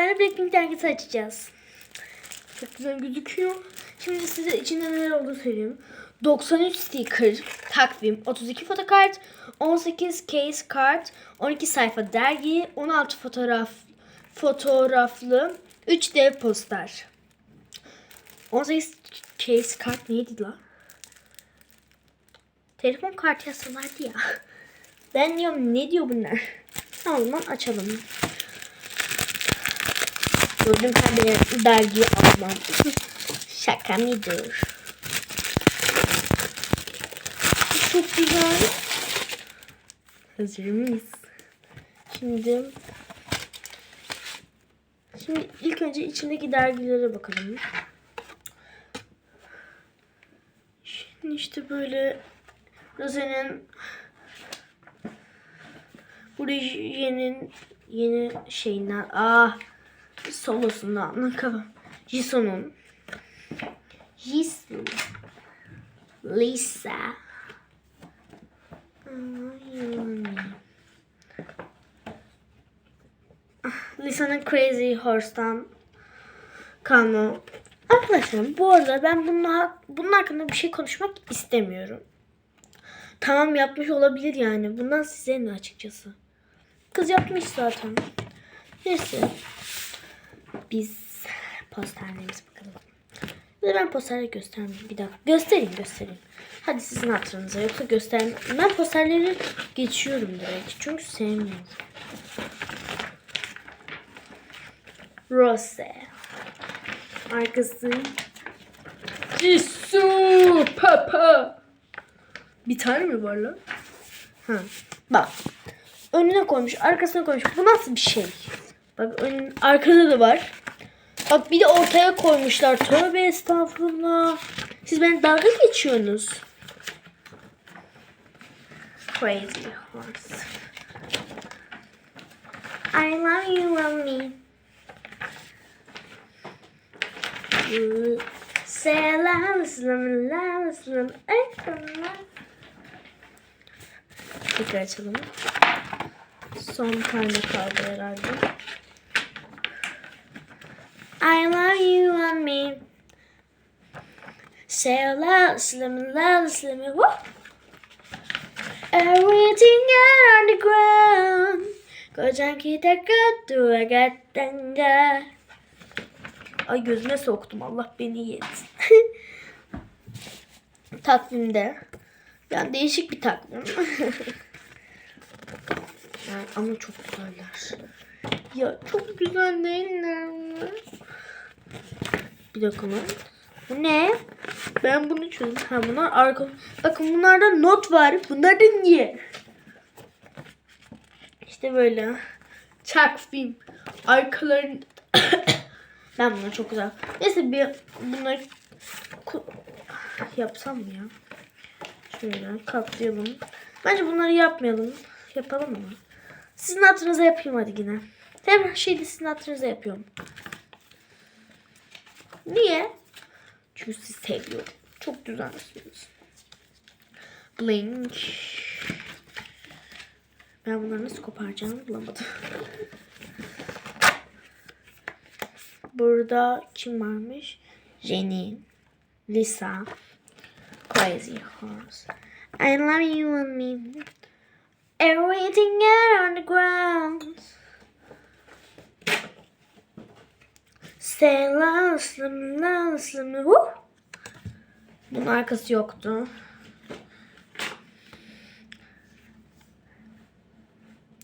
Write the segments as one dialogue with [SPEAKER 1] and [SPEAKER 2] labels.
[SPEAKER 1] sizlerle Blackpink dergisi açacağız. Çok güzel gözüküyor. Şimdi size içinde neler olduğunu söyleyeyim. 93 sticker, takvim, 32 fotokart, 18 case kart, 12 sayfa dergi, 16 fotoğraf fotoğraflı, 3 dev poster. 18 case kart neydi la? Telefon kartı yazsalardı ya. Ben diyorum ne diyor bunlar? Tamam açalım. Gördüm de dergiyi almam. Şaka mıdır? Çok güzel. Hazır mıyız? Şimdi Şimdi ilk önce içindeki dergilere bakalım. Şimdi işte böyle Rose'nin Brigienne'in yeni şeyinden ah solosundan kafa Jisoo'nun Jisoo Lisa Lisa'nın Crazy Horse'dan kalma. Arkadaşlar bu arada ben bunun, bunun hakkında bir şey konuşmak istemiyorum. Tamam yapmış olabilir yani. Bundan size ne açıkçası. Kız yapmış zaten. Neyse. Biz posterlerimize bakalım. De ben posterleri göstermeyeyim. Bir dakika. Göstereyim göstereyim. Hadi sizin hatırınıza. Yoksa göstermem. Ben posterleri geçiyorum direkt. Çünkü sevmiyorum. Rose. Arkası. Jisoo Papa. Bir tane mi var lan? Ha. Bak. Önüne koymuş, arkasına koymuş. Bu nasıl bir şey? Bak ön, arkada da var. Bak bir de ortaya koymuşlar. Tövbe estağfurullah. Siz beni dalga geçiyorsunuz. Crazy horse. I love you and me. Selam, selam, selam. Tekrar açalım. Son tane kaldı herhalde. I love you and me. Selam, selam, selam. Woo! Everything out on the ground. Kocan kita kedua gatanga. Ay gözüme soktum. Allah beni yesin. Takvimde. Yani değişik bir takvim. yani ama çok güzeller. Ya çok güzel değiller mi? Bir dakika lan. Bu ne? Ben bunu çözdüm. Ha bunlar arka. Bakın bunlarda not var. Bunlar da niye? İşte böyle. Takvim. Arkaların ben bunları çok güzel. Neyse bir bunları yapsam mı ya? Şöyle katlayalım. Bence bunları yapmayalım. Yapalım mı? Sizin hatırınıza yapayım hadi yine. Her şeyi de sizin hatırınıza yapıyorum. Niye? Çünkü sizi seviyorum. Çok güzelsiniz. Blink. Ben bunları nasıl koparacağımı bulamadım. Burada kim varmış? Jenny, Lisa, Crazy Horse. I love you and me. Everything out on the ground. Selam, selam, selam. Woo! Bunun arkası yoktu.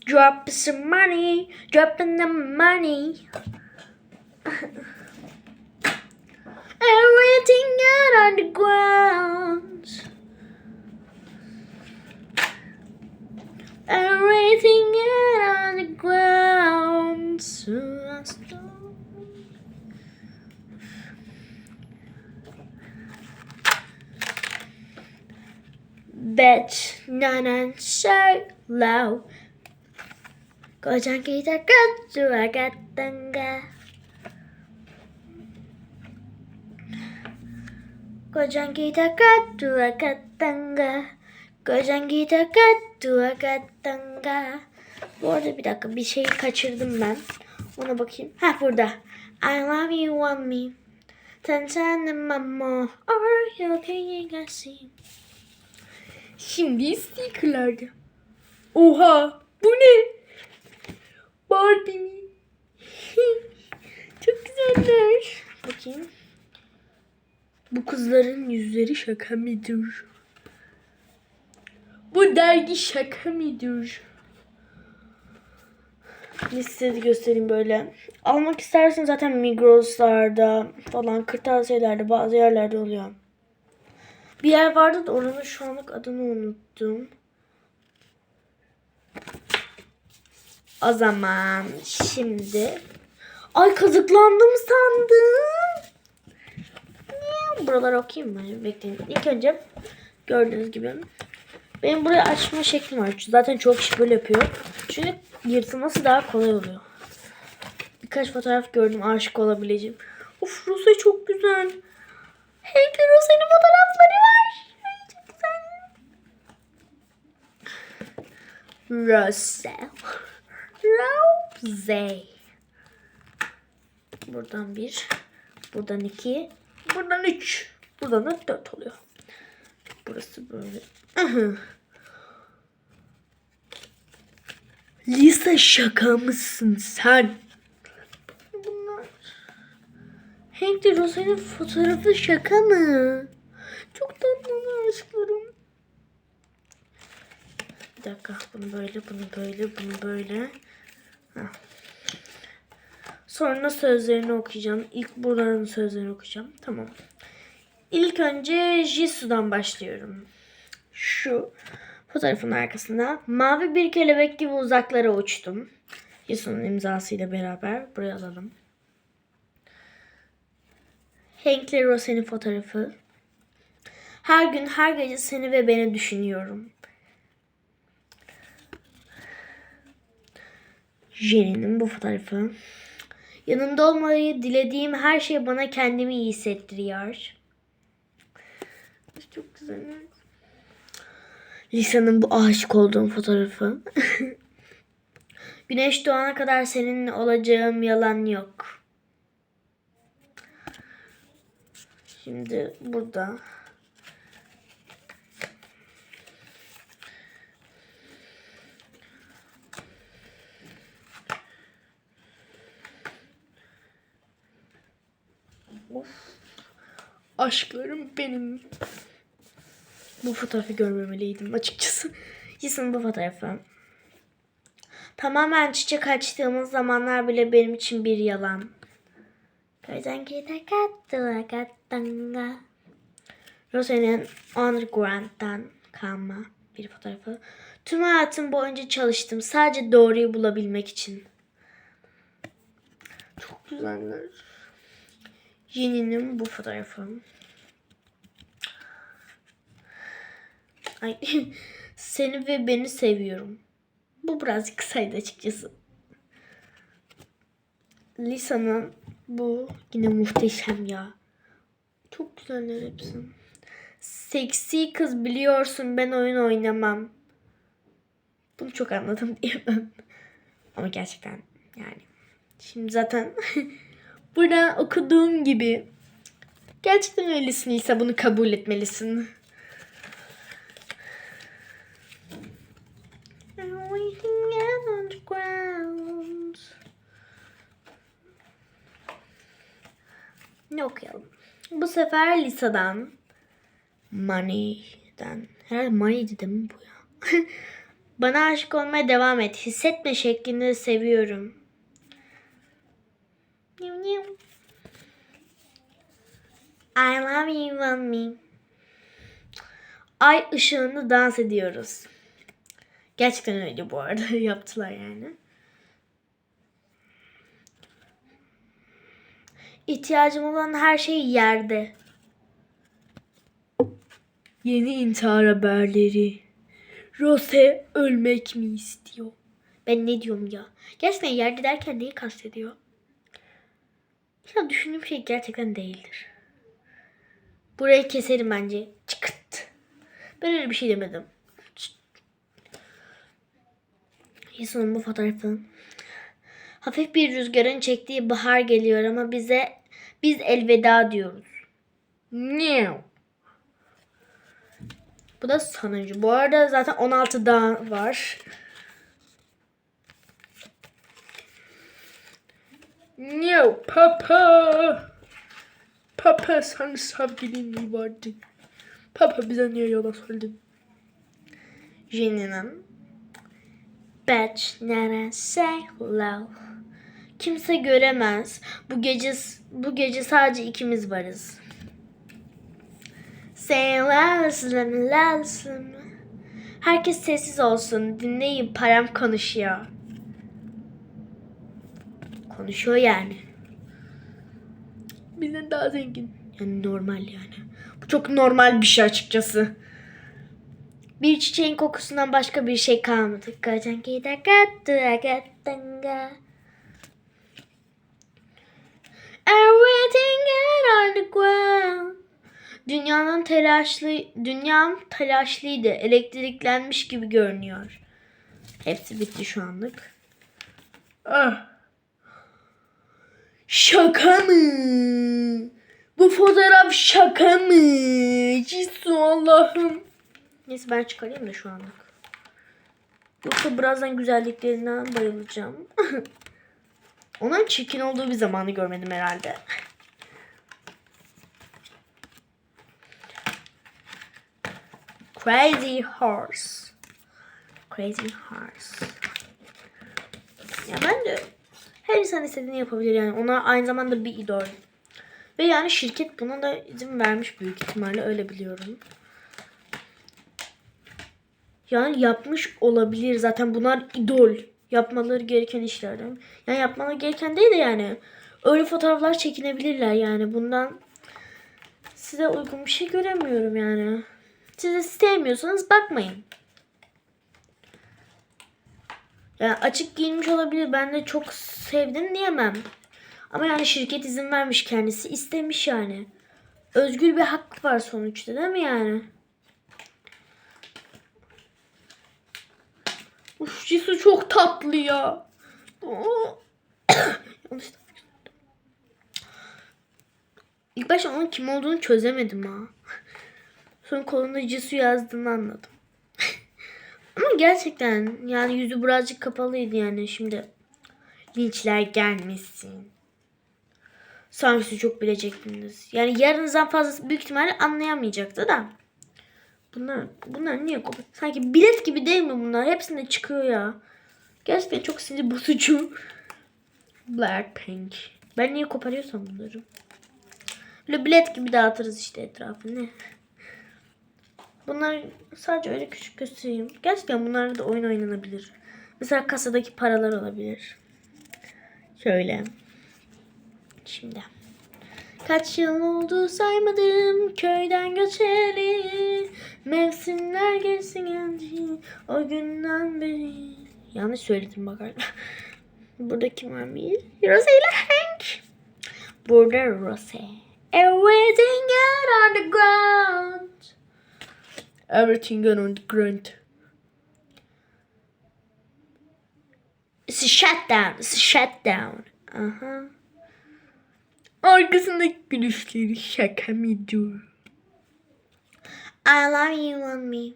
[SPEAKER 1] Drop some money, dropping the money. Everything out on the ground. Everything out on the ground. So I stop. Bet nanan so low. Kocan kita kacua katangga. Kocan kita kedua katanga. Kocan kita kedua katanga. Bu arada bir dakika bir şey kaçırdım ben. Ona bakayım. Ha burada. I love you want me. Ten tane mama. Are you? I see. Şimdi stickerlarda. Oha! Bu ne? Barbie mi? Çok güzeller. Bakayım. Bu kızların yüzleri şaka mıdır? Bu dergi şaka mıdır? Listede göstereyim böyle. Almak istersen zaten Migros'larda falan kırtasiyelerde bazı yerlerde oluyor. Bir yer vardı da oranın şu anlık adını unuttum. O zaman şimdi ay kazıklandım sandım. Buraları okuyayım mı? Bekleyin. İlk önce gördüğünüz gibi benim burayı açma şeklim var. Zaten çok kişi böyle yapıyor. Çünkü yırtılması daha kolay oluyor. Birkaç fotoğraf gördüm aşık olabileceğim. Of Rosa çok güzel. Hey Rosa'nın fotoğrafları var. Çok güzel. Rosa. Rose. Buradan bir. Buradan iki. Buradan üç. Buradan da dört oluyor. Burası böyle. Aha. Lisa şaka mısın sen? Bunlar. Hank de Rosa'nın fotoğrafı şaka mı? Çok tatlılar aşklarım. Bir dakika bunu böyle bunu böyle bunu böyle. Sonra sözlerini okuyacağım. İlk buraların sözlerini okuyacağım. Tamam. İlk önce Jisu'dan başlıyorum. Şu fotoğrafın arkasında mavi bir kelebek gibi uzaklara uçtum. Jisu'nun imzasıyla beraber buraya alalım. Hank'le Rose'nin fotoğrafı. Her gün her gece seni ve beni düşünüyorum. Jenny'nin bu fotoğrafı. Yanımda olmayı dilediğim her şey bana kendimi iyi hissettiriyor. Çok güzel. Lisa'nın bu aşık olduğum fotoğrafı. Güneş doğana kadar seninle olacağım yalan yok. Şimdi burada. Of. Aşklarım benim. Bu fotoğrafı görmemeliydim açıkçası. Yusuf'un bu fotoğrafı. Tamamen çiçek açtığımız zamanlar bile benim için bir yalan. Rose'nin Underground'dan kalma bir fotoğrafı. Tüm hayatım boyunca çalıştım. Sadece doğruyu bulabilmek için. Çok güzeller. Jenny'nin bu fotoğrafı. Ay, seni ve beni seviyorum. Bu birazcık kısaydı açıkçası. Lisa'nın bu yine muhteşem ya. Çok güzeller hepsi. Seksi kız biliyorsun ben oyun oynamam. Bunu çok anladım diyemem. Ama gerçekten yani. Şimdi zaten burada okuduğum gibi gerçekten öylesin Lisa bunu kabul etmelisin. Everything is on the ground. Ne okuyalım? Bu sefer Lisa'dan. Money'den. Herhalde Money'di değil mi bu ya? Bana aşık olmaya devam et. Hissetme şeklinde seviyorum. I love you want me. Ay ışığında dans ediyoruz. Gerçekten öyle bu arada yaptılar yani. İhtiyacım olan her şey yerde. Yeni intihar haberleri. Rose ölmek mi istiyor? Ben ne diyorum ya? Gerçekten yerde derken neyi kastediyor? Ya düşündüğüm şey gerçekten değildir. Burayı keserim bence. Çıkırt. Ben öyle bir şey demedim. Yusuf'un bu fotoğrafı. Hafif bir rüzgarın çektiği bahar geliyor ama bize biz elveda diyoruz. Niye? Bu da sonuncu. Bu arada zaten 16 daha var.
[SPEAKER 2] No papa. Papa sen sevgilin mi vardı? Papa bize niye yalan söyledin?
[SPEAKER 1] Jenny'nin Batch Nana Say Love Kimse göremez. Bu gece bu gece sadece ikimiz varız. Herkes sessiz olsun. Dinleyin param konuşuyor. Konuşuyor yani.
[SPEAKER 2] Bizden daha zengin.
[SPEAKER 1] Yani normal yani. Bu çok normal bir şey açıkçası. Bir çiçeğin kokusundan başka bir şey kalmadı. Kaçan gider gattı gattanga. Everything on the ground. Dünyanın telaşlı, dünyam telaşlıydı. Elektriklenmiş gibi görünüyor. Hepsi bitti şu anlık.
[SPEAKER 2] Ah. Şaka mı? Bu fotoğraf şaka mı? Cisu Allah'ım.
[SPEAKER 1] Neyse ben çıkarayım da şu anlık. Yoksa birazdan güzelliklerinden bayılacağım. Onun çirkin olduğu bir zamanı görmedim herhalde. Crazy Horse. Crazy Horse. Ya ben de her insan istediğini yapabilir yani. Ona aynı zamanda bir idol. Ve yani şirket buna da izin vermiş büyük ihtimalle öyle biliyorum. Yani yapmış olabilir zaten bunlar idol. Yapmaları gereken işlerden. Yani yapmaları gereken değil de yani. Öyle fotoğraflar çekinebilirler yani. Bundan size uygun bir şey göremiyorum yani. Siz istemiyorsanız bakmayın. Yani açık giyinmiş olabilir. Ben de çok sevdim diyemem. Ama yani şirket izin vermiş kendisi. istemiş yani. Özgür bir hak var sonuçta değil mi yani?
[SPEAKER 2] Uf Cisu çok tatlı ya.
[SPEAKER 1] İlk başta onun kim olduğunu çözemedim ha. Sonra kolunda Cisu yazdığını anladım. Ama gerçekten yani yüzü birazcık kapalıydı yani şimdi. Linçler gelmesin. Sanki çok bilecektiniz. Yani yarınızdan fazlası büyük ihtimalle anlayamayacaktı da. Bunlar, bunlar niye kopya? Sanki bilet gibi değil mi bunlar? Hepsinde çıkıyor ya. Gerçekten çok sinir bozucu. Blackpink. Ben niye koparıyorsam bunları? Böyle bilet gibi dağıtırız işte etrafını. Bunlar sadece öyle küçük göstereyim. Gerçekten bunlarla da oyun oynanabilir. Mesela kasadaki paralar olabilir. Şöyle. Şimdi. Kaç yıl oldu saymadım köyden göçeli. Mevsimler geçsin geldi o günden beri. Yanlış söyledim bak galiba. Burada kim var mı? Rose ile Hank. Burada Rose. Everything out on the ground.
[SPEAKER 2] Everything on the ground.
[SPEAKER 1] It's a shutdown. It's a shutdown. Aha.
[SPEAKER 2] Arkasındaki gülüşleri şaka mıydı?
[SPEAKER 1] I love you on me.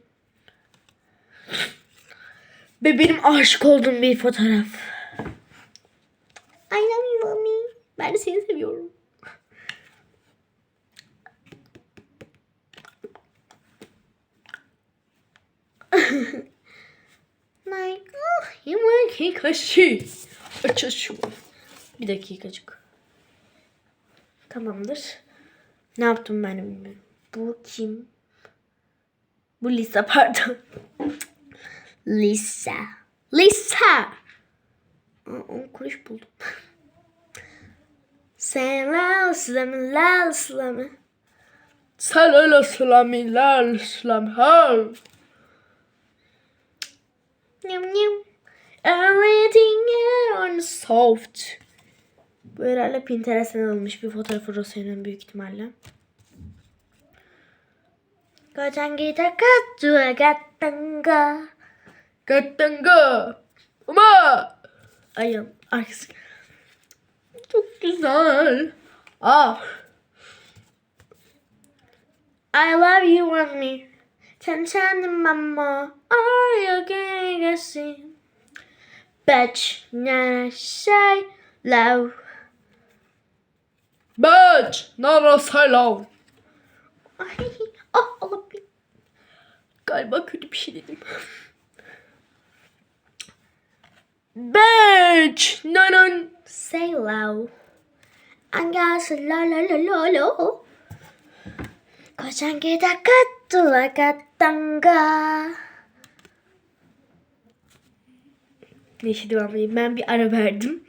[SPEAKER 2] Ve benim aşık olduğum bir fotoğraf.
[SPEAKER 1] I love you on me. Ben de seni seviyorum. Like, oh, you want
[SPEAKER 2] Dakika şey. Aç şu.
[SPEAKER 1] Bir dakikacık. Tamamdır. Ne yaptım ben bilmiyorum. Bu kim? Bu Lisa pardon. Lisa. Lisa. Aa, on kuruş buldum. Sen lalslam lalslam.
[SPEAKER 2] Sen öyle slami lal slam hal.
[SPEAKER 1] Nyam nyam. Everything on soft. Bu herhalde Pinterest'ten alınmış bir fotoğrafı Rosa'nın büyük ihtimalle. Kaçan gider kaçıyor
[SPEAKER 2] gattanga. Ama.
[SPEAKER 1] Ayağım arkası.
[SPEAKER 2] Çok güzel. Ah.
[SPEAKER 1] I love you and me. Ten ten mama. Are you gonna see? Bitch, now say love.
[SPEAKER 2] Bitch, not a silo.
[SPEAKER 1] Ay, ah alabilir.
[SPEAKER 2] Galiba kötü bir şey dedim. Bitch,
[SPEAKER 1] not a silo. Angası la la la la la. Kocan gida kattula kattanga. Neyse devam edeyim. Ben bir ara verdim.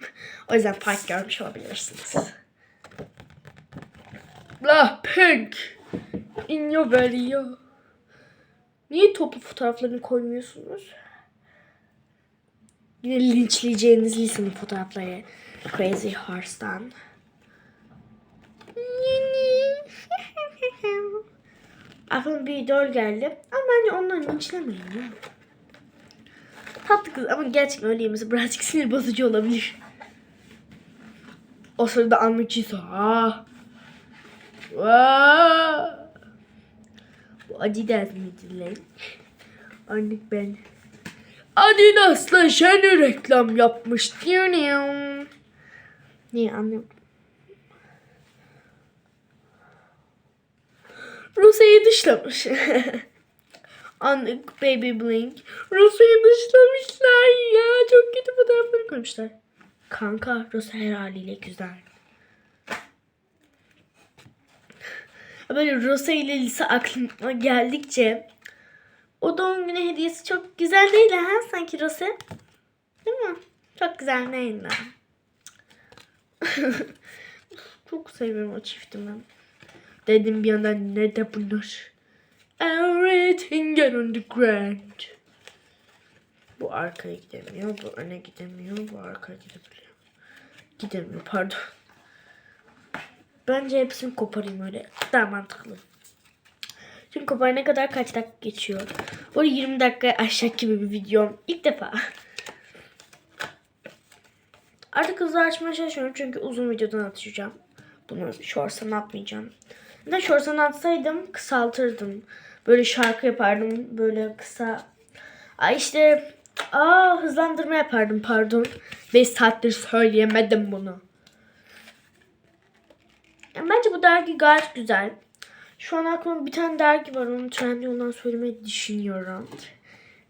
[SPEAKER 1] O yüzden fark görmüş olabilirsiniz.
[SPEAKER 2] Blackpink. In your video.
[SPEAKER 1] Niye toplu fotoğraflarını koymuyorsunuz? Yine linçleyeceğiniz listenin fotoğrafları. Crazy Horse'dan. Aklıma bir idol geldi. Ama bence onları linçlemeyin ya. Tatlı kız ama gerçekten öyle yemesi birazcık sinir bozucu olabilir. O sırada anlıkçıysa. Bu Adidas mıydı lan? Anlık ben.
[SPEAKER 2] Adidas'la Jenny reklam yapmış. Diyor ne?
[SPEAKER 1] Niye anlıyorum.
[SPEAKER 2] Rusya'yı dışlamış.
[SPEAKER 1] Anlık Baby Blink.
[SPEAKER 2] Rusya'yı dışlamışlar ya. Çok kötü fotoğrafları koymuşlar.
[SPEAKER 1] Kanka Rosa her haliyle güzel. Böyle Rosa ile Lisa aklıma geldikçe o doğum günü hediyesi çok güzel değil ha sanki Rosa. Değil mi? Çok güzel değil çok seviyorum o çiftimi. Dedim bir yandan nerede bunlar?
[SPEAKER 2] Everything on the ground.
[SPEAKER 1] Bu arkaya gidemiyor, bu öne gidemiyor, bu arkaya gidebiliyor. Gidemiyor pardon. Bence hepsini koparayım öyle. Daha mantıklı. Çünkü koparana kadar kaç dakika geçiyor. Bu arada 20 dakika aşağı gibi bir videom. İlk defa. Artık hızlı açmaya çalışıyorum çünkü uzun videodan atacağım. Bunu shorts'tan atmayacağım. De shorts'tan atsaydım kısaltırdım. Böyle şarkı yapardım. Böyle kısa. Ay işte aa hızlandırma yapardım pardon. 5 saattir söyleyemedim bunu. Yani bence bu dergi gayet güzel. Şu an aklımda bir tane dergi var. Onu Trendyol'dan söylemeyi düşünüyorum.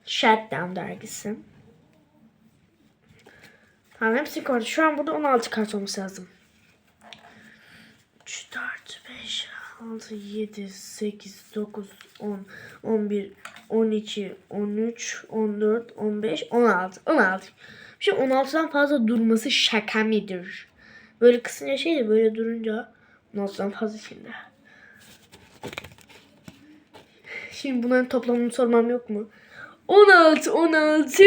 [SPEAKER 1] Shutdown dergisi. Tamam hepsi koydum. Şu an burada 16 kart olması lazım. 3, 4, 5, 6, 7, 8, 9, 10, 11, 12, 13, 14, 15, 16. 16. Şimdi 16'dan fazla durması şaka mıdır? Böyle kısınca şey de böyle durunca 16'dan fazla şimdi. Şimdi bunların toplamını sormam yok mu? 16, 16.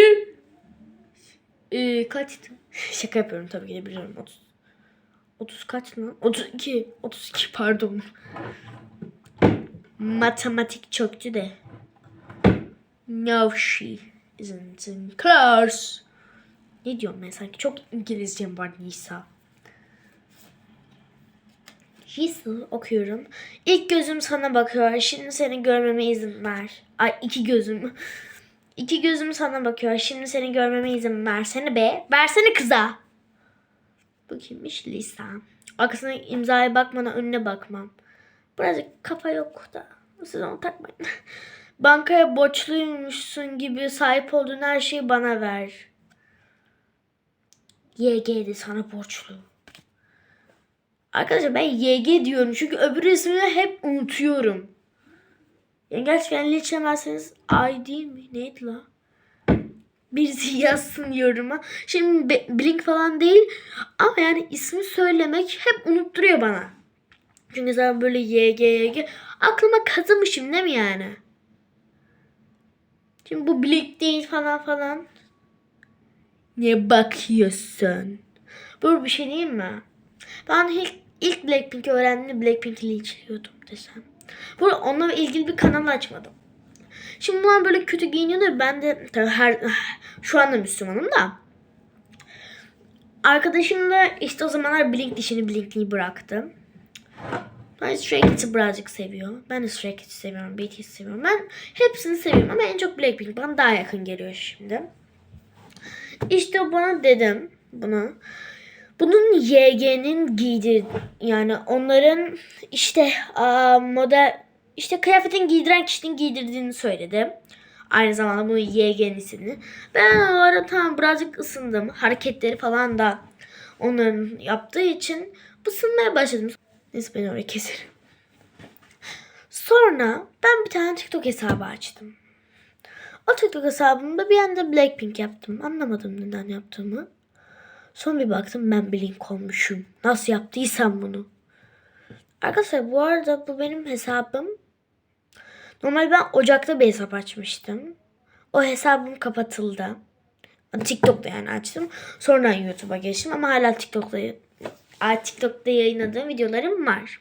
[SPEAKER 1] Ee, kaçtı? Şaka yapıyorum tabii ki de biliyorum. 30. 30 kaç lan? 32. 32 pardon. Matematik çöktü de. No she isn't in class. Ne diyorum ben sanki çok İngilizcem var Nisa. Hisu okuyorum. İlk gözüm sana bakıyor. Şimdi seni görmeme izin ver. Ay iki gözüm. İki gözüm sana bakıyor. Şimdi seni görmeme izin versene be. Versene kıza. Bu kimmiş? Lisa. Arkasına imzaya bakmadan önüne bakmam. Birazcık kafa yok da. Siz onu takmayın. Bankaya borçluymuşsun gibi sahip olduğun her şeyi bana ver. YG'di sana borçlu. Arkadaşlar ben YG diyorum çünkü öbür ismini hep unutuyorum. Yani gerçekten linçlemezseniz ay değil mi? Neydi la? Birisi yazsın yoruma. Şimdi Blink falan değil ama yani ismi söylemek hep unutturuyor bana. Çünkü zaten böyle YG YG aklıma kazımışım değil mi yani? Şimdi bu Blink değil falan falan. Ne bakıyorsun? Bu bir şey değil mi? Ben ilk, ilk Blackpink'i öğrendiğimde Blackpink'i linçliyordum desem. Bu arada onunla ilgili bir kanal açmadım. Şimdi bunlar böyle kötü giyiniyor da ben de tabii her şu anda Müslümanım da. Arkadaşım da işte o zamanlar Blink dişini Blink'liği bıraktı. Ben Stray Kids'i birazcık seviyor. Ben de Stray Kids'i seviyorum. BTS'i seviyorum. Ben hepsini seviyorum ama en çok Blackpink bana daha yakın geliyor şimdi. İşte bana dedim bunu. Bunun YG'nin giydir yani onların işte aa, model işte kıyafetin giydiren kişinin giydirdiğini söyledi. Aynı zamanda bunun YG'nisini. Ben o ara tamam birazcık ısındım. Hareketleri falan da onların yaptığı için ısınmaya başladım. Neyse ben orayı keserim. Sonra ben bir tane TikTok hesabı açtım. O TikTok hesabımda bir anda Blackpink yaptım. Anlamadım neden yaptığımı. Sonra bir baktım ben Blink olmuşum. Nasıl yaptıysam bunu. Arkadaşlar bu arada bu benim hesabım. Normal ben Ocak'ta bir hesap açmıştım. O hesabım kapatıldı. TikTok'ta yani açtım. Sonra YouTube'a geçtim ama hala TikTok'ta TikTok'ta yayınladığım videolarım var.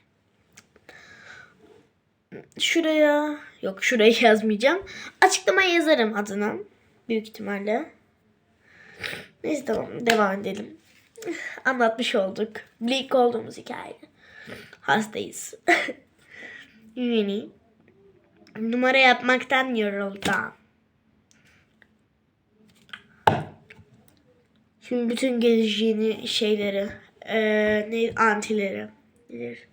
[SPEAKER 1] Şuraya yok şuraya yazmayacağım. Açıklamaya yazarım adını. Büyük ihtimalle. Neyse tamam devam edelim. Anlatmış olduk. Blink olduğumuz hikaye. Hastayız. Yeni. Numara yapmaktan yoruldum. Şimdi bütün geleceğini şeyleri, eee ne antileri. Nedir?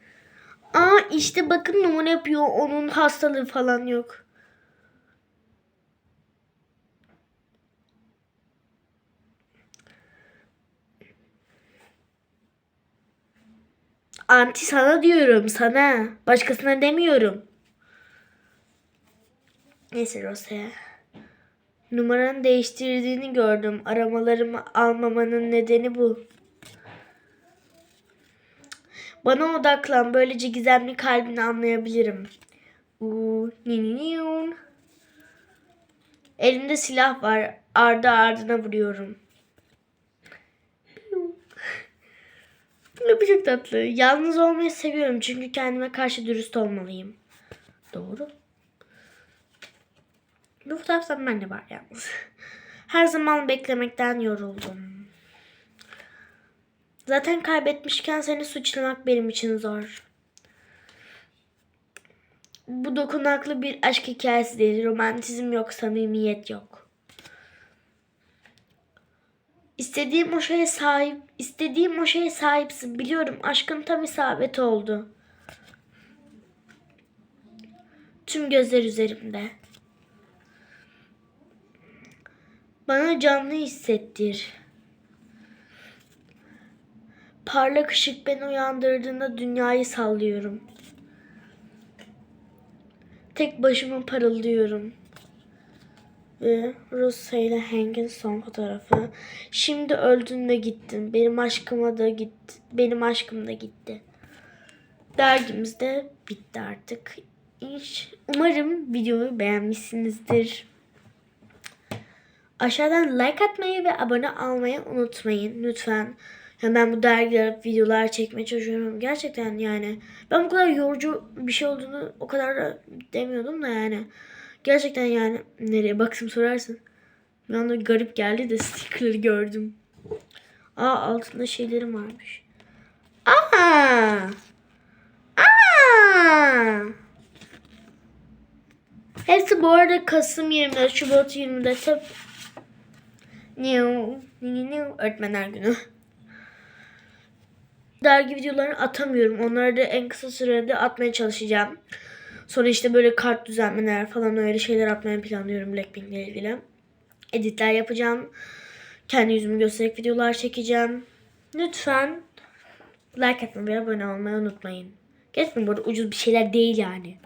[SPEAKER 1] Aa işte bakın numara yapıyor. Onun hastalığı falan yok. Anti sana diyorum sana. Başkasına demiyorum. Neyse Rosa'ya. Numaranı değiştirdiğini gördüm. Aramalarımı almamanın nedeni bu. Bana odaklan. Böylece gizemli kalbini anlayabilirim. Uuu. Elimde silah var. Ardı ardına vuruyorum. Çok tatlı. Yalnız olmayı seviyorum çünkü kendime karşı dürüst olmalıyım. Doğru. Bu fotoğraftan ben de var yalnız. Her zaman beklemekten yoruldum. Zaten kaybetmişken seni suçlamak benim için zor. Bu dokunaklı bir aşk hikayesi değil. Romantizm yok, samimiyet yok. İstediğim o şeye sahip, istediğim o şeye sahipsin. Biliyorum aşkın tam isabet oldu. Tüm gözler üzerimde. Bana canlı hissettir. Parlak ışık beni uyandırdığında dünyayı sallıyorum. Tek başıma parıldıyorum. Ve Rosa ile Hank'in son fotoğrafı. Şimdi öldün ve gittin. Benim aşkıma da gitti. Benim aşkım da gitti. Dergimiz de bitti artık. İnş- Umarım videoyu beğenmişsinizdir. Aşağıdan like atmayı ve abone olmayı unutmayın lütfen. Yani ben bu dergilere videolar çekmeye çalışıyorum. Gerçekten yani. Ben bu kadar yorucu bir şey olduğunu o kadar da demiyordum da yani. Gerçekten yani nereye baksım sorarsın. Bir anda garip geldi de sticker'ları gördüm. Aa altında şeylerim varmış. Aa! Aa! Hepsi bu arada Kasım 24, Şubat 24 hep Niu, niu, niu, öğretmenler günü. Dergi videolarını atamıyorum. Onları da en kısa sürede atmaya çalışacağım. Sonra işte böyle kart düzenlemeler falan öyle şeyler atmayı planlıyorum Blackpink ile ilgili. Editler yapacağım. Kendi yüzümü göstererek videolar çekeceğim. Lütfen like atmayı ve abone olmayı unutmayın. Gerçekten bu ucuz bir şeyler değil yani.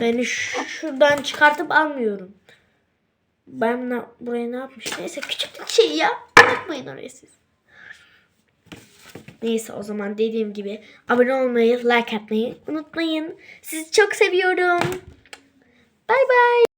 [SPEAKER 1] Beni şuradan çıkartıp almıyorum. Ben buraya ne yapmış? Neyse küçük bir şey ya. Bakmayın oraya siz. Neyse o zaman dediğim gibi abone olmayı, like atmayı unutmayın. Sizi çok seviyorum. Bay bay.